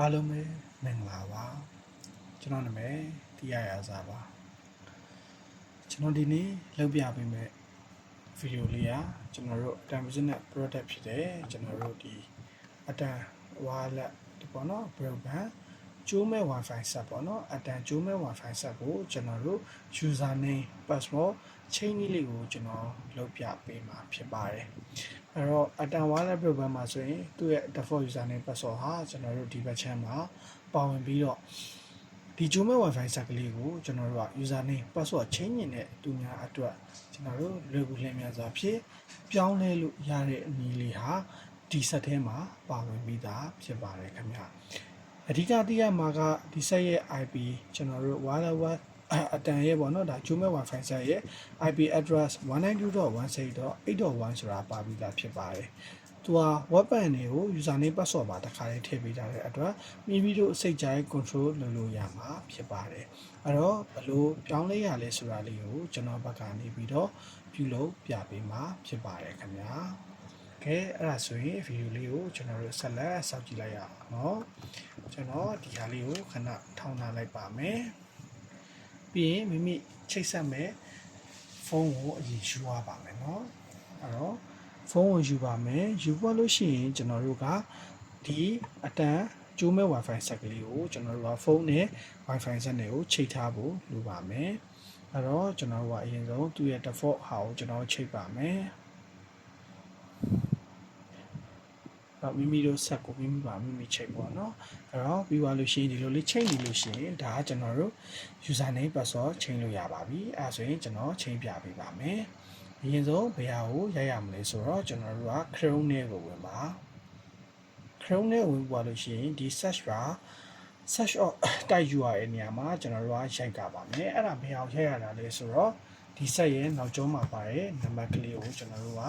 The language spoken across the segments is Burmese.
အားလုံးပဲမင်္ဂလာပါကျွန်တော်နာမည်တရားရစာပါကျွန်တော်ဒီနေ့လုပ်ပြပေးမယ့်ဗီဒီယိုလေးကကျွန်တော်တို့ time business product ဖြစ်တယ်ကျွန်တော်တို့ဒီအတန် wallet ဒီပေါ့နော် broadband ကျိုးမဲ့ wifi set ပေါ့နော်အတန်ကျိုးမဲ့ wifi set ကိုကျွန်တော်တို့ user name password ချိန်ကြီးလေးကိုကျွန်တော်လုပ်ပြပေးမှာဖြစ်ပါတယ်အဲ့တော့အတန် wallet broadband မှာဆိုရင်သူ့ရဲ့ default user name password ဟာကျွန်တော်တို့ဒီဘက်ချမ်းမှာပါဝင်ပြီးတော့ဒီကျိုးမဲ့ wifi set ကလေးကိုကျွန်တော်တို့က user name password ချိန်နေတဲ့သူများအတွက်ကျွန်တော်တို့လွယ်ကူလင်းများစွာဖြင့်ပြောင်းလဲလို့ရတဲ့အနည်းလေးဟာဒီ set ထဲမှာပါဝင်ပြီးသားဖြစ်ပါတယ်ခင်ဗျာ အဓိကသိရမှာကဒီဆက်ရဲ့ IP ကျွန်တော်တို့ wireless အတန်ရဲ့ပေါ့နော်ဒါ Jume Wi-Fi ဆက်ရဲ့ IP address 192.168.1ဆိုတာပါပြီးသားဖြစ်ပါတယ်။သူက web band တွေကို user name password မှာတစ်ခါလေးထည့်ပေးထားတဲ့အတွက်မိမိတို့စိတ်ကြိုက် control လုပ်လို့ရမှာဖြစ်ပါတယ်။အဲ့တော့ဘလို့ပြောင်းလဲရလဲဆိုတာလေးကိုကျွန်တော်ဘက်ကနေပြီးတော့ပြုလုပ်ပြပေးမှာဖြစ်ပါတယ်ခင်ဗျာ။ ကဲအဲ့ဒါဆိုရင်ဗီဒီယိုလေးကိုကျွန်တော်တို့ဆက်လက်စောင့်ကြည့်လိုက်ရအောင်เนาะ ကျွန်တော်ဒီဟာလေးကိုခဏထောင်းထားလိုက်ပါမယ်ပြီးရင်မိမိချိတ်ဆက်မဲ့ဖုန်းကိုအရင်ယူရပါမယ်เนาะအဲ့တော့ဖုန်းကိုယူပါမယ်ယူပါလို့ရှိရင်ကျွန်တော်တို့ကဒီအတန်ကျိုးမဲ့ Wi-Fi ဆက်ကလေးကိုကျွန်တော်တို့ကဖုန်းနဲ့ Wi-Fi ဆက်နဲ့ကိုချိတ်ထားဖို့လိုပါမယ်အဲ့တော့ကျွန်တော်တို့ကအရင်ဆုံးသူ့ရဲ့ default ဟာကိုကျွန်တော်ချိတ်ပါမယ် မိမိတို့ဆက်ကိုမိမိပါမိမိချိန်ပေါ့နော်အဲ့တော့ပြီးသွားလို့ရှိရင်ဒီလိုလေးချိန်နေလို့ရှိရင်ဒါကကျွန်တော်တို့ user name password ချိန်လို့ရပါပြီအဲဆိုရင်ကျွန်တော်ချိန်ပြပေးပါမယ်အရင်ဆုံးဘယ်ဟာကိုရိုက်ရမလဲဆိုတော့ကျွန်တော်တို့က Chrome နဲ့ကိုဝင်ပါ Chrome နဲ့ဝင်သွားလို့ရှိရင်ဒီ search bar search of တိုက် URL နေရာမှာကျွန်တော်တို့ကရိုက်ကပါမယ်အဲ့ဒါဘယ်အောင်ရိုက်ရတာလဲဆိုတော့ဒီ set ရဲ့နောက်ကျောမှာပါတဲ့နံပါတ်ကလေးကိုကျွန်တော်တို့က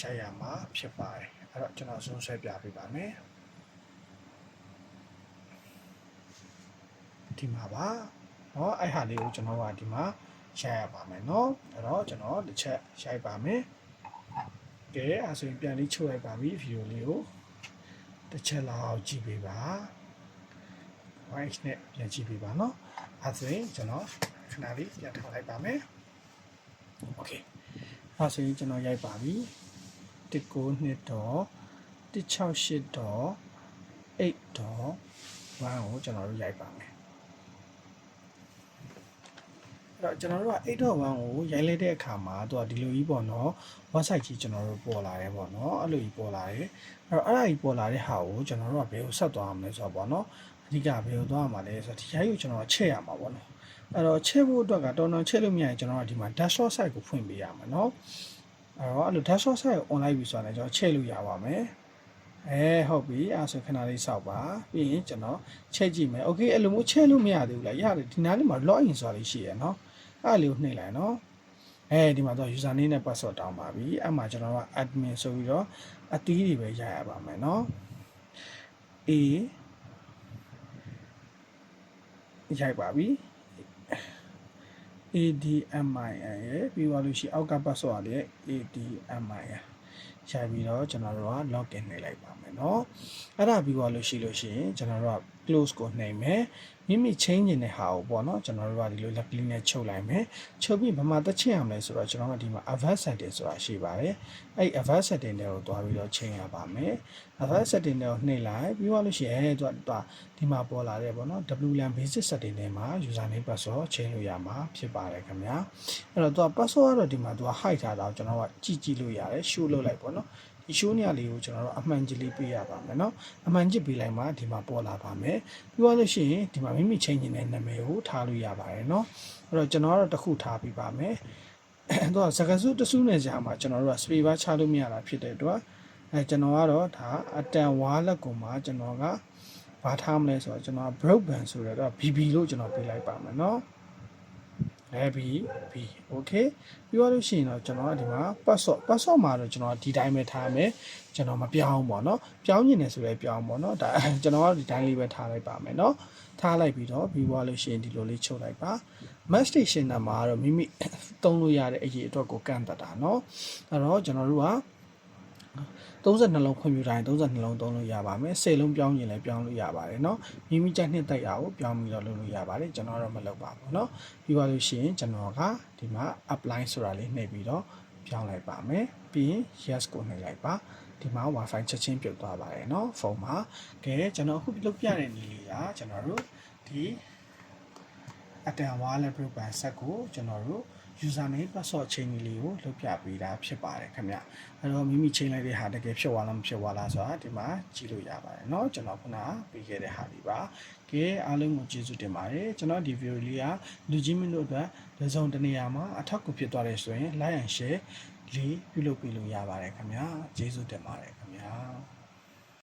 ရိုက်ရမှာဖြစ်ပါတယ် အဲ့တော့ကျွန်တော်ဆုံးဆွဲပြပေးပါမယ်ဒီမှာပါเนาะအဲ့ဟာလေးကိုကျွန်တော်ကဒီမှာရိုက်ရပါမယ်เนาะအဲ့တော့ကျွန်တော်တစ်ချက်ရိုက်ပါမယ်ကဲအဲ့ဆိုရင်ပြန်လေးချုပ်လိုက်ပါပြီဗီဒီယိုလေးကိုတစ်ချက်လောက်ကြည့်ပေးပါ white နဲ့ပြန်ကြည့်ပေးပါเนาะအဲ့ဆိုရင်ကျွန်တော်ခဏလေးပြန်ထောင်လိုက်ပါမယ် okay အဲ့ဆိုရင်ကျွန်တော်ရိုက်ပါပြီ 192တော့168တော့8တော့1ကိုကျွန်တော်တို့ရိုက်ပါမယ်အဲ့တော့ကျွန်တော်တို့က8တော့1ကိုရိုက်လိုက်တဲ့အခါမှာသူကဒီလိုကြီးပေါ့နော် website ကြီးကျွန်တော်တို့ပေါ်လာတယ်ပေါ့နော်အဲ့လိုကြီးပေါ်လာတယ်အဲ့တော့အဲ့ဒါကြီးပေါ်လာတဲ့ဟာကိုကျွန်တော်တို့ကဘယ်ကိုဆက်သွားမလဲဆိုတော့ပေါ့နော်အဓိကဘယ်ကိုသွားမှာလဲဆိုတော့ဒီရိုက်ကိုကျွန်တော်ချက်ရမှာပေါ့နော်အဲ့တော့ချက်ဖို့အတွက်ကတော်တော်ချက်လို့မရရင်ကျွန်တော်ကဒီမှာ dashboard site ကိုဖွင့်ပေးရမှာနော် အဲ့တော့အဲ့လို dashboard site ကို online view ဆိုတာလည်းကျွန်တော်ချိန်လို့ရပါမယ်အဲဟုတ်ပြီအဲ့ဆိုခဏလေးစောက်ပါပြီးရင်ကျွန်တော်ချိန်ကြည့်မယ် okay အဲ့လိုမျိုးချိန်လို့မရသေးဘူးလားရတယ်ဒီနားလေးမှာ login ဆိုတာလေးရှိရနော်အဲ့လေးကိုနှိပ်လိုက်နော်အဲဒီမှာတော့ user name နဲ့ password တောင်းပါပြီအဲ့မှာကျွန်တော်က admin ဆိုပြီးတော့အတီးတွေပဲရရပါမယ်နော် a ရိုက်ပါပြီ ADMIN ရဲ့ပြီးသွားလို့ရှိရင်အောက်က password လေး ADMIN ရှာပြီးတော့ကျွန်တော်တို့က login နှိပ်လိုက်ပါမယ်เนาะအဲ့ဒါပြီးသွားလို့ရှိလို့ရှိရင်ကျွန်တော်တို့က close ကိုနှိပ်မယ်မိမိချင်းကျင်တဲ့ဟာကိုပေါ့နော်ကျွန်တော်တို့ကဒီလို luckily နဲ့ချုပ်လိုက်မယ်ချုပ်ပြီးဘာမှတက်ချင်ရမလဲဆိုတော့ကျွန်တော်ကဒီမှာ advanced setting ဆိုတာရှိပါတယ်အဲ့ advanced setting တွေကိုတွားပြီးတော့ချိန်ရပါမယ် advanced setting တွေကိုနှိပ်လိုက်ပြီးသွားလို့ရှိရင်သူကဒီမှာပေါ်လာတဲ့ပေါ့နော် WLAN basic setting တွေမှာ username password ချိန်လို့ရမှာဖြစ်ပါတယ်ခင်ဗျာအဲ့တော့သူက password ကတော့ဒီမှာသူက hide ထားတာကိုကျွန်တော်ကကြည့်ကြည့်လို့ရတယ် show လုပ်လိုက်ပေါ့နော် ဒီ show နေရာလေးကိုကျွန်တော်တို့အမှန်ကြီးလေးပေးရပါမယ်เนาะအမှန်ကြီးပေးလိုက်မှဒီမှာပေါ်လာပါမယ်ပြီးသွားလို့ရှိရင်ဒီမှာမိမိချိန်နေတဲ့နာမည်ကိုထားလို့ရပါတယ်เนาะအဲ့တော့ကျွန်တော်ကတော့တစ်ခုထားပြီးပါမယ်အဲ့တော့စကားစုတစုနဲ့ကြာမှာကျွန်တော်တို့က space bar ချလို့မရတာဖြစ်တဲ့အတွက်အဲကျွန်တော်ကတော့ဒါအတန်ဝါလက်ကုံမှာကျွန်တော်ကဘာထားမလဲဆိုတော့ကျွန်တော် broadband ဆိုတော့ BB လို့ကျွန်တော်ပေးလိုက်ပါမယ်เนาะ Rabi B okay ပြီးသွားလို့ရှိရင်တော့ကျွန်တော်ဒီမှာ password password မှာတော့ကျွန်တော်ဒီတိုင်းပဲထားမယ်ကျွန်တော်မပြောင်းပေါ့နော်ပြောင်းရင်လည်းဆိုလဲပြောင်းပေါ့နော်ဒါကျွန်တော်ကဒီတိုင်းလေးပဲထားလိုက်ပါမယ်နော်ထားလိုက်ပြီးတော့ပြီးသွားလို့ရှိရင်ဒီလိုလေးချုပ်လိုက်ပါ match station မှာတော့မိမိသုံးလို့ရတဲ့အရေးအတွက်ကိုကန့်တတ်တာနော်အဲ့တော့ကျွန်တော်တို့က 32လုံးခွင့်ပြုတိုင်း32လုံးသုံးလို့ရပါမယ်10လုံးပြောင်းရင်လည်းပြောင်းလို့ရပါတယ်เนาะမိမိကြိုက်နှစ်တိုက်အောင်ပြောင်းပြီးတော့လုပ်လို့ရပါတယ်ကျွန်တော်တော့မလုပ်ပါဘူးเนาะပြီးသွားလို့ရှိရင်ကျွန်တော်ကဒီမှာ apply ဆိုတာလေးနှိပ်ပြီးတော့ပြောင်းလိုက်ပါမယ်ပြီးရင် yes ကိုနှိပ်လိုက်ပါဒီမှာ wifi ချက်ချင်းပြုတ်သွားပါတယ်เนาะဖုန်းမှာကဲကျွန်တော်အခုလုပ်ပြတဲ့နည်းလေးကကျွန်တော်တို့ဒီ အတန်ဝါလက် broadband set ကိုကျွန်တော်တို့ username password ချိန်ကြီးလေးကိုလုပ်ပြပေးတာဖြစ်ပါတယ်ခင်ဗျအဲ့တော့မိမိချိန်လိုက်တဲ့ဟာတကယ်ဖြစ်သွားလားမဖြစ်သွားလားဆိုတာဒီမှာကြည့်လို့ရပါတယ်เนาะကျွန်တော်ခုနပေးခဲ့တဲ့ဟာလေးပါကဲအားလုံးကိုကျေးဇူးတင်ပါတယ်ကျွန်တော်ဒီ video လေးကလူကြီးမင်းတို့အတွက်လက်စုံတစ်နေရာမှာအထောက်အကူဖြစ်သွားတယ်ဆိုရင် like and share လေးပြုလုပ်ပေးလို့ရပါတယ်ခင်ဗျာကျေးဇူးတင်ပါတယ်ခင်ဗျာ